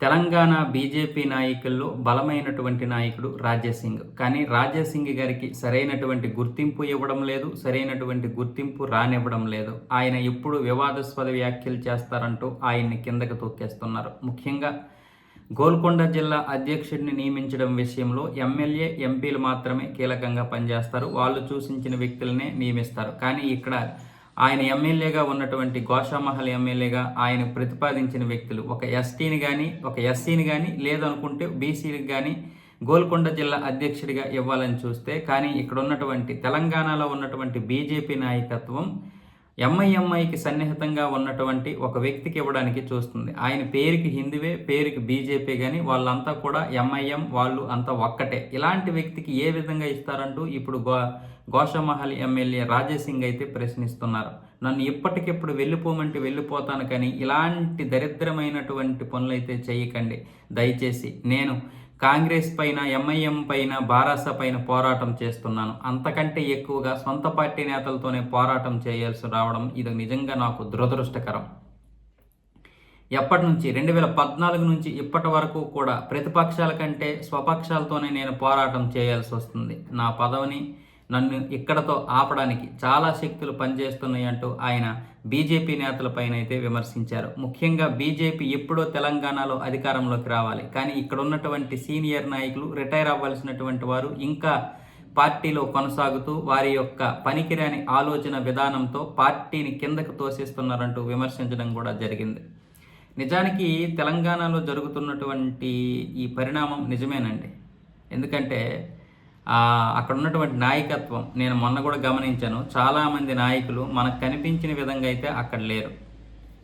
Telangana BJP నాయకుల్లో బలమైనటువంటి నాయకుడు రాజ్యసింగ్ కానీ రాజ్యసింగ్ గారికి సరైనటువంటి గుర్తింపు ఇవ్వడం లేదు సరైనటువంటి గుర్తింపు రానివ్వడం లేదు. ఆయన ఎప్పుడు వివాదాస్పద వ్యాఖ్యలు చేస్తారంటూ ఆయన్ని కిందకు తొక్కేస్తున్నారు. ముఖ్యంగా గోల్కొండ జిల్లా అధ్యక్షుడిని నియమించడం విషయంలో ఎమ్మెల్యే ఎంపీలు మాత్రమే కీలకంగా పనిచేస్తారు. వాళ్ళు సూచించిన వ్యక్తులనే నియమిస్తారు. కానీ ఇక్కడ ఆయన ఎమ్మెల్యేగా ఉన్నటువంటి గోషామహల్ ఎమ్మెల్యేగా ఆయన ప్రతిపాదించిన వ్యక్తులు ఒక ఎస్టీని కానీ ఒక ఎస్సీని కానీ లేదనుకుంటే బీసీలకు కానీ గోల్కొండ జిల్లా అధ్యక్షుడిగా ఇవ్వాలని చూస్తే కానీ ఇక్కడ ఉన్నటువంటి తెలంగాణలో ఉన్నటువంటి బీజేపీ నాయకత్వం ఎంఐఎంఐకి సన్నిహితంగా ఉన్నటువంటి ఒక వ్యక్తికి ఇవ్వడానికి చూస్తుంది. ఆయన పేరుకి హిందువే పేరుకి బీజేపీ కానీ వాళ్ళంతా కూడా ఎంఐఎం వాళ్ళు అంతా ఒక్కటే. ఇలాంటి వ్యక్తికి ఏ విధంగా ఇస్తారంటూ ఇప్పుడు గో గోషమహల్ ఎమ్మెల్యే రాజేసింగ్ అయితే ప్రశ్నిస్తున్నారు. నన్ను ఇప్పటికిప్పుడు వెళ్ళిపోమంటే వెళ్ళిపోతాను కానీ ఇలాంటి దరిద్రమైనటువంటి పనులైతే చేయకండి. దయచేసి నేను కాంగ్రెస్ పైన ఎంఐఎం పైన బారాస పైన పోరాటం చేస్తున్నాను. అంతకంటే ఎక్కువగా సొంత పార్టీ నేతలతోనే పోరాటం చేయాల్సి రావడం ఇది నిజంగా నాకు దురదృష్టకరం. ఎప్పటి నుంచి రెండు వేల పద్నాలుగు నుంచి ఇప్పటి వరకు కూడా ప్రతిపక్షాల కంటే స్వపక్షాలతోనే నేను పోరాటం చేయాల్సి వస్తుంది. నా పదవిని నన్ను ఇక్కడతో ఆపడానికి చాలా శక్తులు పనిచేస్తున్నాయి అంటూ ఆయన బీజేపీ నేతలపైన అయితే విమర్శించారు. ముఖ్యంగా బీజేపీ ఎప్పుడో తెలంగాణలో అధికారంలోకి రావాలి. కానీ ఇక్కడ ఉన్నటువంటి సీనియర్ నాయకులు రిటైర్ అవ్వాల్సినటువంటి వారు ఇంకా పార్టీలో కొనసాగుతూ వారి యొక్క పనికిరాని ఆలోచన విధానంతో పార్టీని కిందకు తోసేస్తున్నారంటూ విమర్శించడం కూడా జరిగింది. నిజానికి తెలంగాణలో జరుగుతున్నటువంటి ఈ పరిణామం నిజమేనండి. ఎందుకంటే అక్కడ ఉన్నటువంటి నాయకత్వం నేను మొన్న కూడా గమనించాను. చాలామంది నాయకులు మనకు కనిపించిన విధంగా అయితే అక్కడ లేరు.